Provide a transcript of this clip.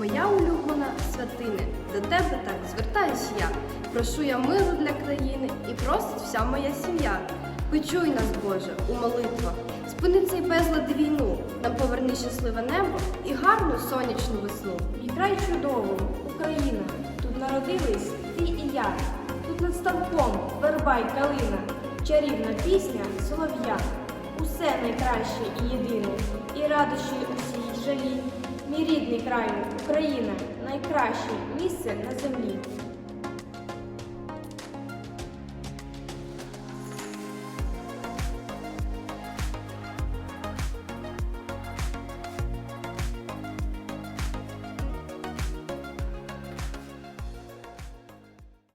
моя улюблена святине, до тебе так звертаюсь я. Прошу я миру для країни і просить вся моя сім'я. Почуй нас, Боже, у молитвах, спини цей безлад війну, нам поверни щасливе небо і гарну сонячну весну. І край чудовий, Україна, тут народились ти і я. Тут над ставком верба й калина, чарівна пісня солов'я. Усе найкраще і єдине, і радощі усі й жалі. Мій рідний край, Україна, найкраще місце на землі.